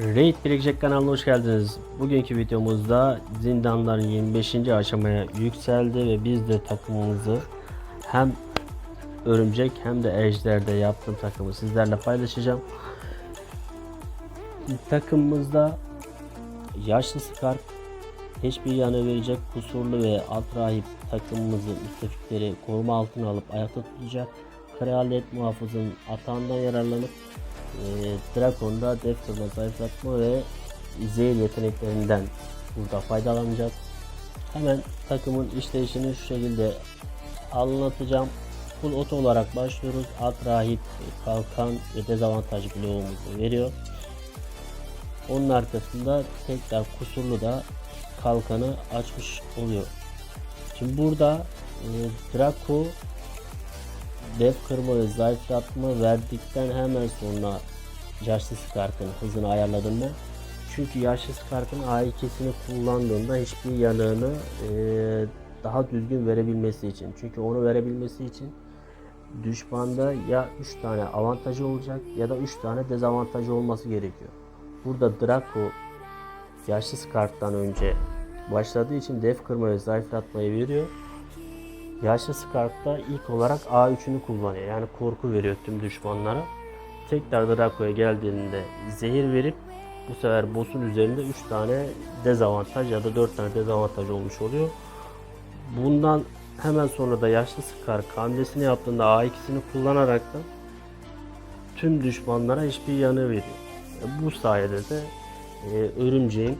Raid Blackjack kanalına hoş geldiniz. Bugünkü videomuzda zindanların 25. aşamaya yükseldi ve biz de takımımızı hem örümcek hem de ejderde yaptığım takımı sizlerle paylaşacağım. Takımımızda yaşlı Skark, hiçbir yana verecek kusurlu ve alt rahip takımımızı müttefikleri koruma altına alıp ayakta tutacak. Kraliyet muhafızın atağından yararlanıp e, Drakon'da def kırma, zayıflatma ve zehir yeteneklerinden burada faydalanacağız. Hemen takımın işleyişini şu şekilde anlatacağım. Full oto olarak başlıyoruz. At rahip, kalkan ve dezavantaj bloğumuzu veriyor. Onun arkasında tekrar kusurlu da kalkanı açmış oluyor. Şimdi burada e, Draco def kırma ve zayıflatma verdikten hemen sonra yaşlı Skark'ın hızını ayarladım ben. Çünkü yaşlı Skark'ın A2'sini kullandığında hiçbir yanığını e, daha düzgün verebilmesi için. Çünkü onu verebilmesi için düşmanda ya 3 tane avantajı olacak ya da 3 tane dezavantajı olması gerekiyor. Burada Draco yaşlı Skark'tan önce başladığı için def kırma ve zayıflatmayı veriyor. Yaşlı Skark'ta ilk olarak A3'ünü kullanıyor. Yani korku veriyor tüm düşmanlara. Tekrar Draco'ya geldiğinde zehir verip bu sefer boss'un üzerinde 3 tane dezavantaj ya da 4 tane dezavantaj olmuş oluyor. Bundan hemen sonra da yaşlı Skark hamlesini yaptığında A2'sini kullanarak da tüm düşmanlara hiçbir yanı veriyor. E, Bu sayede de e, örümceğin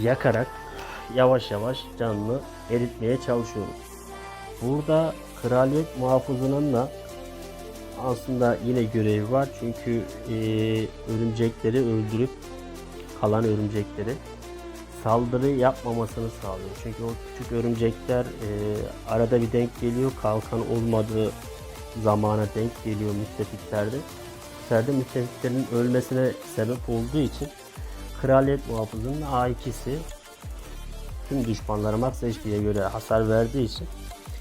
yakarak yavaş yavaş canını eritmeye çalışıyoruz. Burada kraliyet muhafızının da aslında yine görevi var çünkü e, örümcekleri öldürüp kalan örümcekleri saldırı yapmamasını sağlıyor. Çünkü o küçük örümcekler e, arada bir denk geliyor kalkan olmadığı zamana denk geliyor müttefiklerde. Bu sefer müttefiklerin ölmesine sebep olduğu için kraliyet muhafızının A2'si tüm düşmanlara max göre hasar verdiği için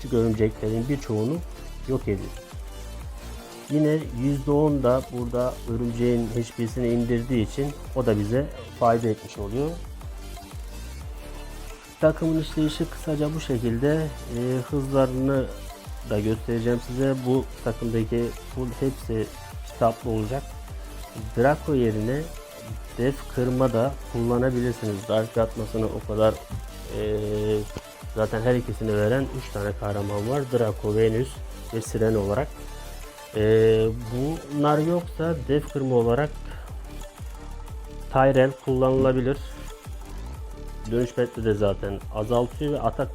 küçük örümceklerin birçoğunu yok ediyor. Yine %10 da burada örümceğin HP'sini indirdiği için o da bize fayda etmiş oluyor. Takımın işleyişi kısaca bu şekilde. Ee, hızlarını da göstereceğim size. Bu takımdaki full hepsi kitaplı olacak. Draco yerine def kırma da kullanabilirsiniz. Dark atmasını o kadar ee, zaten her ikisini veren 3 tane kahraman var. Draco, Venus ve Siren olarak. Ee, bunlar yoksa def kırma olarak Tyrell kullanılabilir. Dönüş metri de zaten azaltıyor ve atak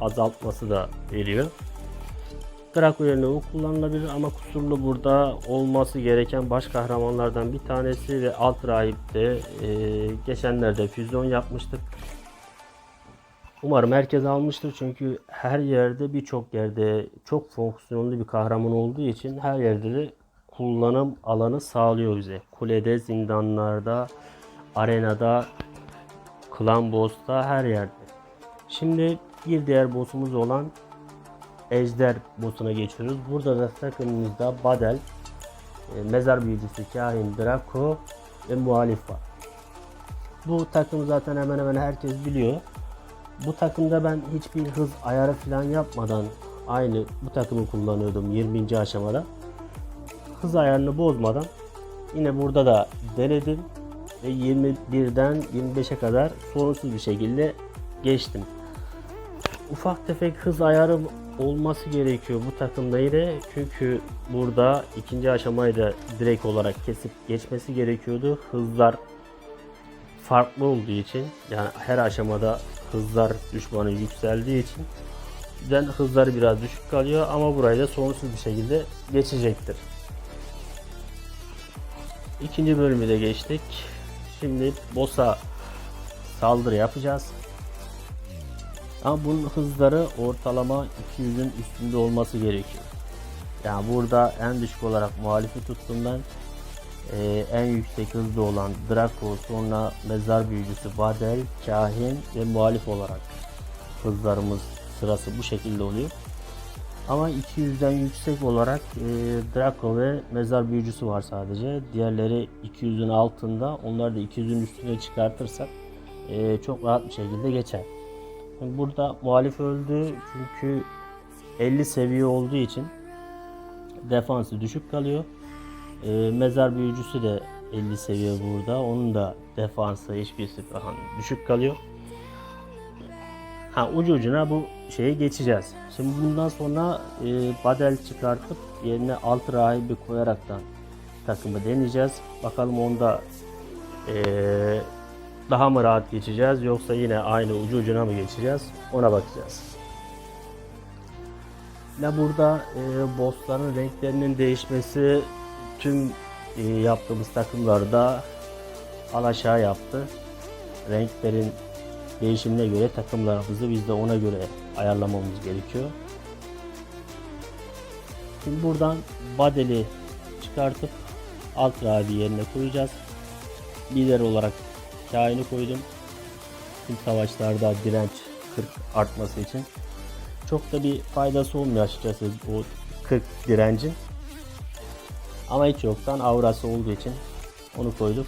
azaltması da veriyor. Draco yerine o kullanılabilir ama kusurlu burada olması gereken baş kahramanlardan bir tanesi ve alt rahipte e, geçenlerde füzyon yapmıştık. Umarım herkes almıştır çünkü her yerde birçok yerde çok fonksiyonlu bir kahraman olduğu için her yerde de kullanım alanı sağlıyor bize. Kulede, zindanlarda, arenada, klan boss'ta her yerde. Şimdi bir diğer boss'umuz olan Ejder boss'una geçiyoruz. Burada da takımımızda Badel, e, Mezar Büyücüsü, Kahin, Draco ve Muhalif var. Bu takım zaten hemen hemen herkes biliyor. Bu takımda ben hiçbir hız ayarı falan yapmadan aynı bu takımı kullanıyordum 20. aşamada. Hız ayarını bozmadan yine burada da denedim ve 21'den 25'e kadar sorunsuz bir şekilde geçtim. Ufak tefek hız ayarı olması gerekiyor bu takımda yine çünkü burada ikinci aşamayı da direkt olarak kesip geçmesi gerekiyordu. Hızlar farklı olduğu için yani her aşamada hızlar düşmanı yükseldiği için yüzden hızları biraz düşük kalıyor ama burayı da sorunsuz bir şekilde geçecektir. İkinci bölümü de geçtik. Şimdi boss'a saldırı yapacağız. Ama bunun hızları ortalama 200'ün üstünde olması gerekiyor. Yani burada en düşük olarak muhalifi tuttum ben. Ee, en yüksek hızlı olan Draco, sonra mezar büyücüsü Vadel, Kahin ve muhalif olarak hızlarımız sırası bu şekilde oluyor. Ama 200'den yüksek olarak e, Draco ve Mezar Büyücüsü var sadece. Diğerleri 200'ün altında. Onları da 200'ün üstüne çıkartırsak e, çok rahat bir şekilde geçer. Şimdi burada muhalif öldü çünkü 50 seviye olduğu için defansı düşük kalıyor. E, mezar büyücüsü de 50 seviye burada. Onun da defansı hiçbir falan düşük kalıyor. Ha ucu ucuna bu şeye geçeceğiz. Şimdi bundan sonra e, badel çıkartıp yerine alt rahibi koyaraktan takımı deneyeceğiz. Bakalım onda e, daha mı rahat geçeceğiz yoksa yine aynı ucu ucuna mı geçeceğiz ona bakacağız. Ve burada e, bossların renklerinin değişmesi tüm e, yaptığımız takımlarda al aşağı yaptı. Renklerin değişimine göre takımlarımızı biz de ona göre ayarlamamız gerekiyor. Şimdi buradan Badel'i çıkartıp alt rahibi yerine koyacağız. Lider olarak kaini koydum. Tüm savaşlarda direnç 40 artması için. Çok da bir faydası olmuyor açıkçası o 40 direncin. Ama hiç yoktan aurası olduğu için onu koyduk.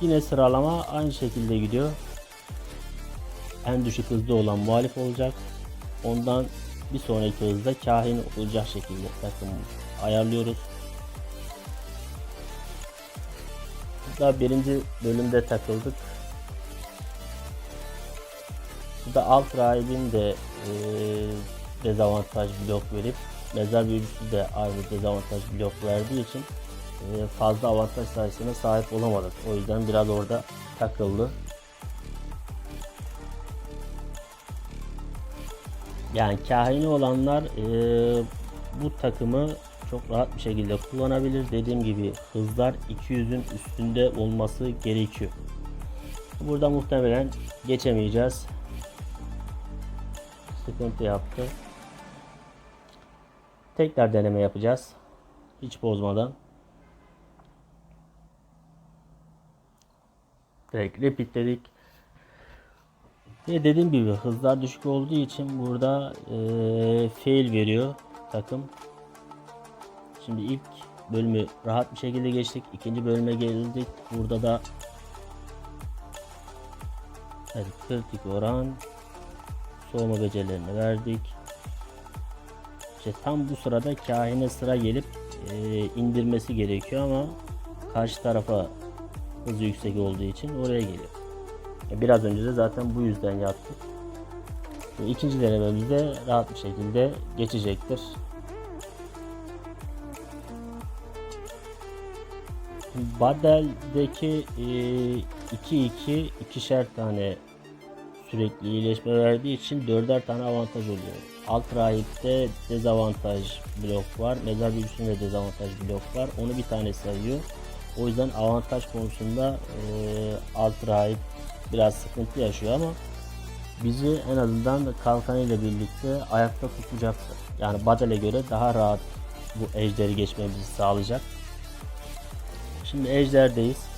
Yine sıralama aynı şekilde gidiyor. En düşük hızda olan muhalif olacak. Ondan bir sonraki hızda kahin olacak şekilde takım ayarlıyoruz. Burada birinci bölümde takıldık. Burada alt rahibin de e, dezavantaj blok verip mezar büyücüsü de aynı dezavantaj blok verdiği için e, fazla avantaj sayısına sahip olamadık. O yüzden biraz orada takıldı. Yani kahini olanlar e, bu takımı çok rahat bir şekilde kullanabilir. Dediğim gibi hızlar 200'ün üstünde olması gerekiyor. Burada muhtemelen geçemeyeceğiz. Sıkıntı yaptı. Tekrar deneme yapacağız. Hiç bozmadan. Direkt repeatledik. Ve dediğim gibi hızlar düşük olduğu için burada e, fail veriyor takım. Şimdi ilk bölümü rahat bir şekilde geçtik. İkinci bölüme geldik. Burada da evet, kritik oran soğuma becerilerini verdik. İşte tam bu sırada kahine sıra gelip e, indirmesi gerekiyor ama karşı tarafa hızı yüksek olduğu için oraya geliyor. E, Biraz önce de zaten bu yüzden yaptık. Şimdi ikinci denememizde rahat bir şekilde geçecektir. Badel'deki 2-2 ikişer tane sürekli iyileşme verdiği için dörder tane avantaj oluyor. Alt rahipte dezavantaj blok var. Mezar büyüsünde dezavantaj blok var. Onu bir tane sayıyor. O yüzden avantaj konusunda e, alt rahip biraz sıkıntı yaşıyor ama bizi en azından kalkan ile birlikte ayakta tutacaktır. Yani Badel'e göre daha rahat bu ejderi geçmemizi sağlayacak. Şimdi ejderdeyiz.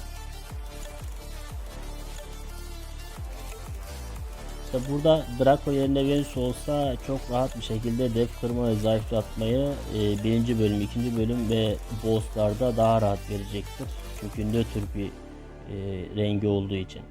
İşte burada Draco yerine Venus olsa çok rahat bir şekilde def kırma ve zayıflatmayı e, birinci bölüm, ikinci bölüm ve bosslarda daha rahat verecektir. Çünkü nötr bir e, rengi olduğu için.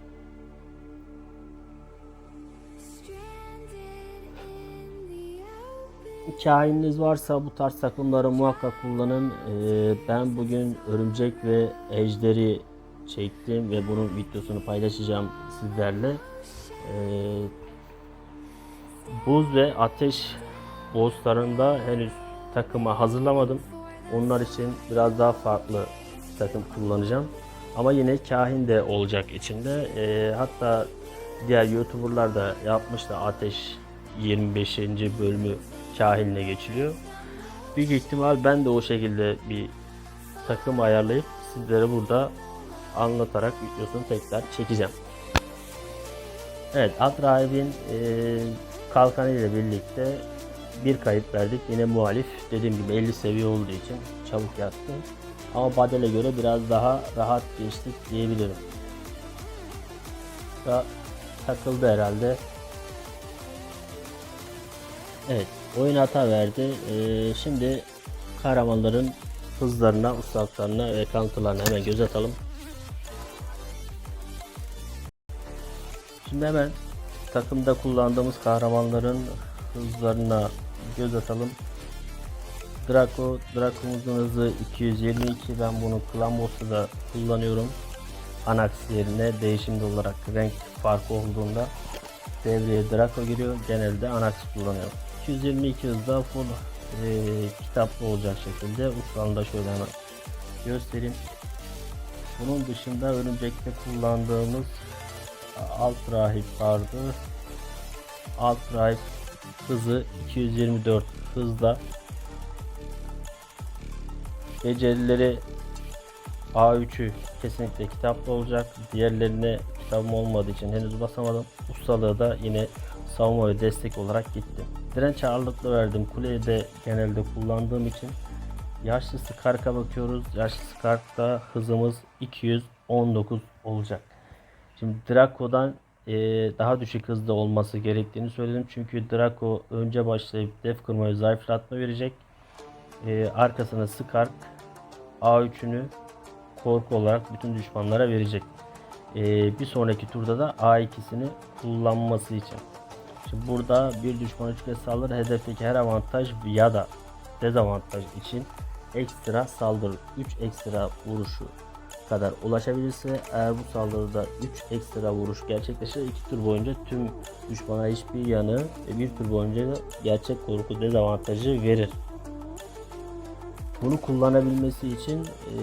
Kahininiz varsa bu tarz takımları muhakkak kullanın. Ee, ben bugün örümcek ve ejderi çektim ve bunun videosunu paylaşacağım sizlerle. Ee, buz ve ateş bosslarında henüz takıma hazırlamadım. Onlar için biraz daha farklı takım kullanacağım. Ama yine kahin de olacak içinde. Ee, hatta diğer youtuberlar da yapmış da ateş 25. bölümü kahinle geçiliyor. Büyük ihtimal ben de o şekilde bir takım ayarlayıp sizlere burada anlatarak videosunu tekrar çekeceğim. Evet alt rahibin e, kalkanı ile birlikte bir kayıp verdik. Yine muhalif dediğim gibi 50 seviye olduğu için çabuk yattı. Ama Badel'e göre biraz daha rahat geçtik diyebilirim. Da takıldı herhalde. Evet oyun hata verdi. Ee, şimdi kahramanların hızlarına, ustalıklarına ve kanıtlarına hemen göz atalım. Şimdi hemen takımda kullandığımız kahramanların hızlarına göz atalım. Draco, Draco'muzun hızı 222. Ben bunu Clan Boss'ta da kullanıyorum. Anax yerine değişimli olarak renk farkı olduğunda devreye Draco giriyor. Genelde Anax kullanıyorum. 222 hızda full e, kitaplı olacak şekilde uçlarını da şöyle hemen göstereyim. Bunun dışında örümcekte kullandığımız alt rahip vardı. Alt rahip hızı 224 hızda. Becerileri A3'ü kesinlikle kitaplı olacak. Diğerlerine kitabım olmadığı için henüz basamadım. Ustalığı da yine savunma ve destek olarak gitti. Direnç ağırlıklı verdim. Kuleyi de genelde kullandığım için. Yaşlı Skark'a bakıyoruz. Yaşlı Skark'ta hızımız 219 olacak. Şimdi Draco'dan e, daha düşük hızda olması gerektiğini söyledim. Çünkü Draco önce başlayıp def kırma ve zayıflatma verecek. E, arkasına Skark A3'ünü korku olarak bütün düşmanlara verecek. E, bir sonraki turda da A2'sini kullanması için. Şimdi burada bir düşman 3 kez saldırı hedefteki her avantaj ya da dezavantaj için ekstra saldırı 3 ekstra vuruşu kadar ulaşabilirse eğer bu saldırıda 3 ekstra vuruş gerçekleşir 2 tur boyunca tüm düşmana hiçbir yanı ve bir tur boyunca da gerçek korku dezavantajı verir. Bunu kullanabilmesi için e,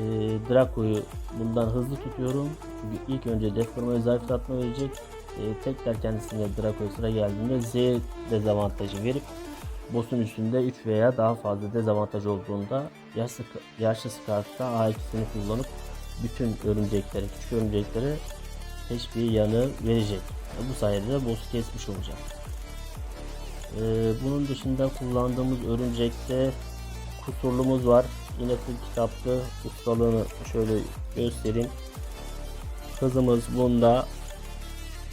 Draco'yu bundan hızlı tutuyorum. Çünkü ilk önce def kırmayı zayıflatma verecek. E, tekrar kendisine Draco'ya sıra geldiğinde Z dezavantajı verip boss'un üstünde 3 veya daha fazla dezavantaj olduğunda yaşlı, yaşlı Scarf'ta A2'sini kullanıp bütün örümceklere, küçük örümceklere hiçbir yanı verecek. E, Bu sayede de boss'u kesmiş olacak. E, bunun dışında kullandığımız örümcekte kusurlumuz var. Yine full kitaplı ustalığını şöyle göstereyim. Hızımız bunda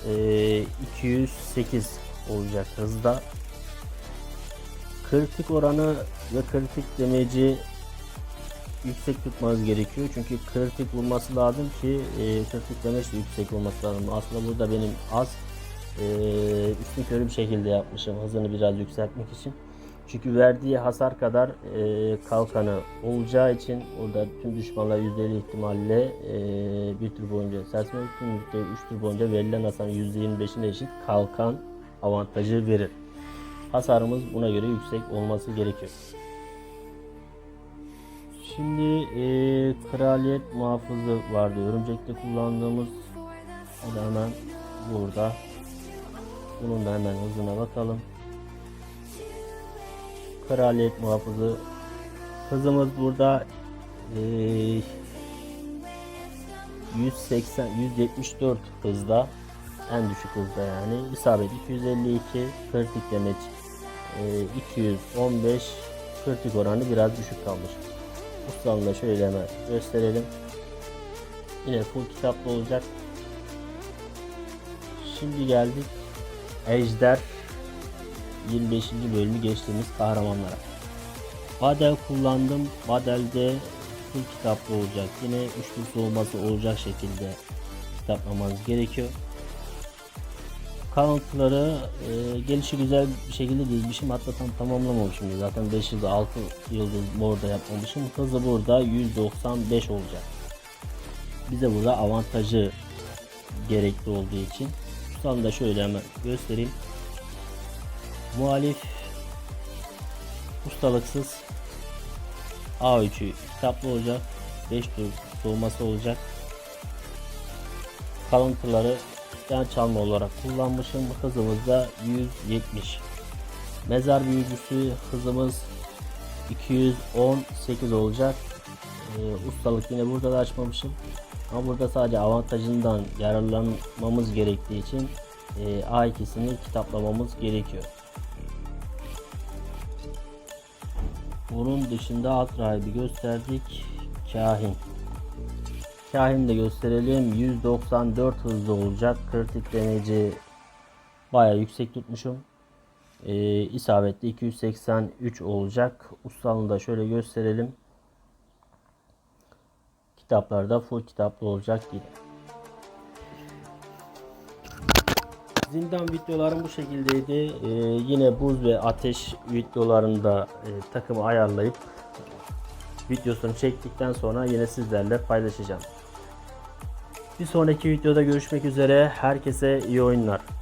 e, 208 olacak hızda. Kritik oranı ve kritik demeci yüksek tutmanız gerekiyor. Çünkü kritik vurması lazım ki e, kritik demeç de yüksek olması lazım. Aslında burada benim az e, üstün körü bir şekilde yapmışım hızını biraz yükseltmek için. Çünkü verdiği hasar kadar e, kalkanı olacağı için orada tüm düşmanlar %50 ihtimalle e, bir tur boyunca serseme tüm 3 tur boyunca verilen hasarın %25'ine eşit kalkan avantajı verir. Hasarımız buna göre yüksek olması gerekiyor. Şimdi e, kraliyet muhafızı vardı. Örümcekte kullandığımız o da hemen burada. Bunun da hemen hızına bakalım. Kraliyet muhafızı hızımız burada e, 180 174 hızda en düşük hızda yani isabet 252 kritik demeç e, 215 kritik oranı biraz düşük kalmış. Da şöyle hemen gösterelim. Yine full kitaplı olacak. Şimdi geldik Ejder 25. bölümü geçtiğimiz kahramanlara. Badel kullandım. Badel'de full kitaplı olacak. Yine 3 tur soğuması olacak şekilde kitaplamanız gerekiyor. Kalıntıları e, gelişi güzel bir şekilde dizmişim. Hatta tam tamamlamamışım. Zaten 5 yıldız 6 yıldız orada yapmamışım. Hızı burada 195 olacak. Bize burada avantajı gerekli olduğu için. Tutalım da şöyle hemen göstereyim. Muhalif ustalıksız A3'ü kitaplı olacak. 5 tur soğuması olacak. Kalıntıları yan çalma olarak kullanmışım. Hızımız da 170. Mezar büyücüsü hızımız 218 olacak. Ee, ustalık yine burada da açmamışım. Ama burada sadece avantajından yararlanmamız gerektiği için e, A2'sini kitaplamamız gerekiyor. Bunun dışında alt rahibi gösterdik. Kahin. Kahin de gösterelim. 194 hızlı olacak. Kritik demeci baya yüksek tutmuşum. e, isabetli 283 olacak. Ustalığını da şöyle gösterelim. Kitaplarda full kitaplı olacak yine. Zindan videolarım bu şekildeydi. Ee, yine buz ve ateş videolarında e, takımı ayarlayıp videosunu çektikten sonra yine sizlerle paylaşacağım. Bir sonraki videoda görüşmek üzere. Herkese iyi oyunlar.